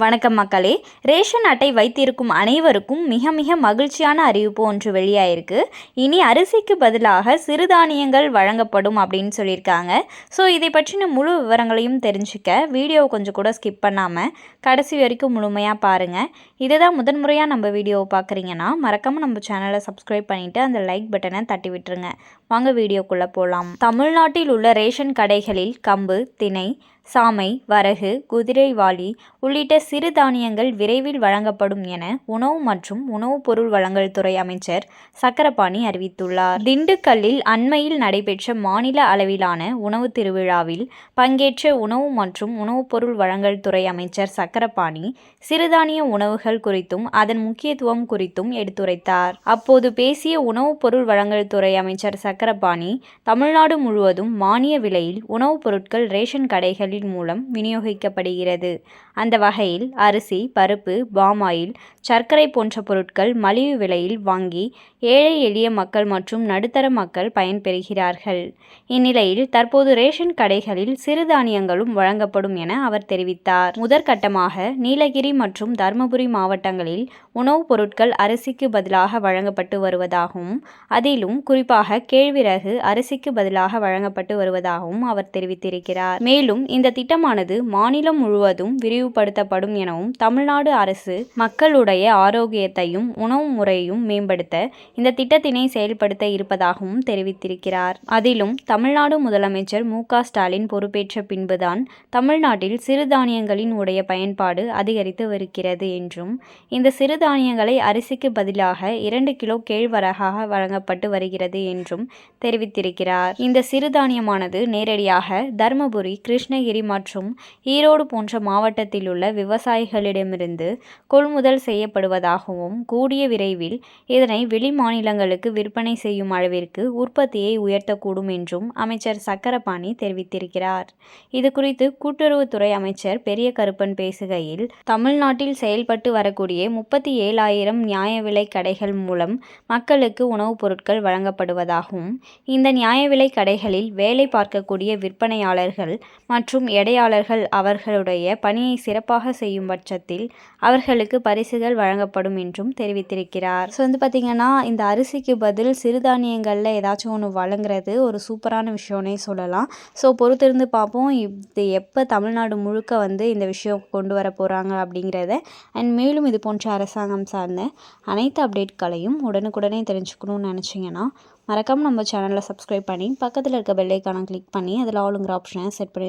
வணக்கம் மக்களே. ரேஷன் அட்டை வைத்திருக்கும் அனைவருக்கும் மிக மிக மகிழ்ச்சியான அறிவிப்பு ஒன்று வெளியாயிருக்கு. இனி அரிசிக்கு பதிலாக சிறுதானியங்கள் வழங்கப்படும் அப்படின்னு சொல்லியிருக்காங்க. ஸோ இதை பற்றின முழு விவரங்களையும் தெரிஞ்சுக்க வீடியோ கொஞ்சம் கூட ஸ்கிப் பண்ணாமல் கடைசி வரைக்கும் முழுமையாக பாருங்கள் இதை தான் முதன்முறையாக நம்ம வீடியோவை பார்க்குறீங்கன்னா மறக்காமல் நம்ம சேனலை சப்ஸ்கிரைப் பண்ணிவிட்டு அந்த லைக் பட்டனை தட்டி விட்டுருங்க. வாங்க வீடியோக்குள்ளே போகலாம் தமிழ்நாட்டில் உள்ள ரேஷன் கடைகளில் கம்பு திணை சாமை வரகு குதிரைவாலி உள்ளிட்ட சிறுதானியங்கள் விரைவில் வழங்கப்படும் என உணவு மற்றும் உணவுப் பொருள் வழங்கல் துறை அமைச்சர் சக்கரபாணி அறிவித்துள்ளார். திண்டுக்கல்லில் அண்மையில் நடைபெற்ற மாநில அளவிலான உணவு திருவிழாவில் பங்கேற்ற உணவு மற்றும் உணவுப் பொருள் வழங்கல் துறை அமைச்சர் சக்கரபாணி சிறுதானிய உணவுகள் குறித்தும் அதன் முக்கியத்துவம் குறித்தும் எடுத்துரைத்தார். அப்போது பேசிய உணவுப் பொருள் வழங்கல் துறை அமைச்சர் சக்கரபாணி தமிழ்நாடு முழுவதும் மானிய விலையில் உணவுப் பொருட்கள் ரேஷன் கடைகளில் மூலம் விநியோகிக்கப்படுகிறது. அந்த வகையில் அரிசி பருப்பு பாமாயில் சர்க்கரை போன்ற பொருட்கள் மலிவு விலையில் வாங்கி ஏழை எளிய மக்கள் மற்றும் நடுத்தர மக்கள் பயன்பெறுகிறார்கள். இந்நிலையில் தற்போது ரேஷன் கடைகளில் சிறுதானியங்களும் வழங்கப்படும் என அவர் தெரிவித்தார். முதற்கட்டமாக நீலகிரி மற்றும் தருமபுரி மாவட்டங்களில் உணவுப் பொருட்கள் அரிசிக்கு பதிலாக வழங்கப்பட்டு வருவதாகவும் அதிலும் குறிப்பாக கேழ்விறகு அரிசிக்கு பதிலாக வழங்கப்பட்டு வருவதாகவும் அவர் தெரிவித்திருக்கிறார். மேலும் இந்த திட்டமானது மாநிலம் முழுவதும் விரிவுபடுத்தப்படும் எனவும் தமிழ்நாடு அரசு மக்களுடைய ஆரோக்கியத்தையும் உணவு முறையையும் மேம்படுத்த இந்த திட்டத்தினை செயல்படுத்த இருப்பதாகவும் தெரிவித்திருக்கிறார். அதிலும் தமிழ்நாடு முதலமைச்சர் மு. ஸ்டாலின் பொறுப்பேற்ற பின்புதான் தமிழ்நாட்டில் சிறுதானியங்களின் உடைய பயன்பாடு அதிகரித்து வருகிறது என்றும் இந்த சிறுதானியங்களை அரிசிக்கு பதிலாக இரண்டு கிலோ கேழ்வரகாக வழங்கப்பட்டு வருகிறது என்றும் தெரிவித்திருக்கிறார். இந்த சிறுதானியமானது நேரடியாக தருமபுரி கிருஷ்ணகிரி மற்றும் ஈரோடு போன்ற மாவட்டத்தில் உள்ள விவசாயிகளிடமிருந்து கொள்முதல் செய்யப்படுவதாகவும் கூடிய விரைவில் இதனை வெளி மாநிலங்களுக்கு விற்பனை செய்யும் அளவிற்கு உற்பத்தியை உயர்த்தக்கூடும் என்றும் அமைச்சர் சக்கரபாணி தெரிவித்திருக்கிறார். இது குறித்து கூட்டுறவுத்துறை அமைச்சர் பெரிய கருப்பன் பேசுகையில் தமிழ்நாட்டில் செயல்பட்டு வரக்கூடிய முப்பத்தி ஏழாயிரம் நியாய விலை கடைகள் மூலம் மக்களுக்கு உணவுப் பொருட்கள் வழங்கப்படுவதாகவும் இந்த நியாய விலை கடைகளில் வேலை பார்க்கக்கூடிய விற்பனையாளர்கள் மற்றும் எடையாளர்கள் அவர்களுடைய பணியை சிறப்பாக செய்யும் பட்சத்தில் அவர்களுக்கு பரிசுகள் வழங்கப்படும் என்றும் தெரிவித்திருக்கிறார். ஸோ வந்து பார்த்திங்கன்னா இந்த அரிசிக்கு பதில் சிறுதானியங்களில் ஏதாச்சும் ஒன்று வழங்குறது ஒரு சூப்பரான விஷயம்னே சொல்லலாம். ஸோ பொறுத்திருந்து பார்ப்போம் இது எப்போ தமிழ்நாடு முழுக்க வந்து இந்த விஷயம் கொண்டு வர போகிறாங்க அப்படிங்கிறத. அண்ட் மேலும் இது போன்ற அரசாங்கம் சார்ந்த அனைத்து அப்டேட்களையும் உடனுக்குடனே தெரிஞ்சுக்கணும்னு நினச்சிங்கன்னா மறக்காமல் நம்ம சேனலில் சப்ஸ்கிரைப் பண்ணி பக்கத்தில் இருக்க பெல்லைக்கான கிளிக் பண்ணி அதில் ஆளுங்கிற ஆப்ஷனை செட் பண்ணி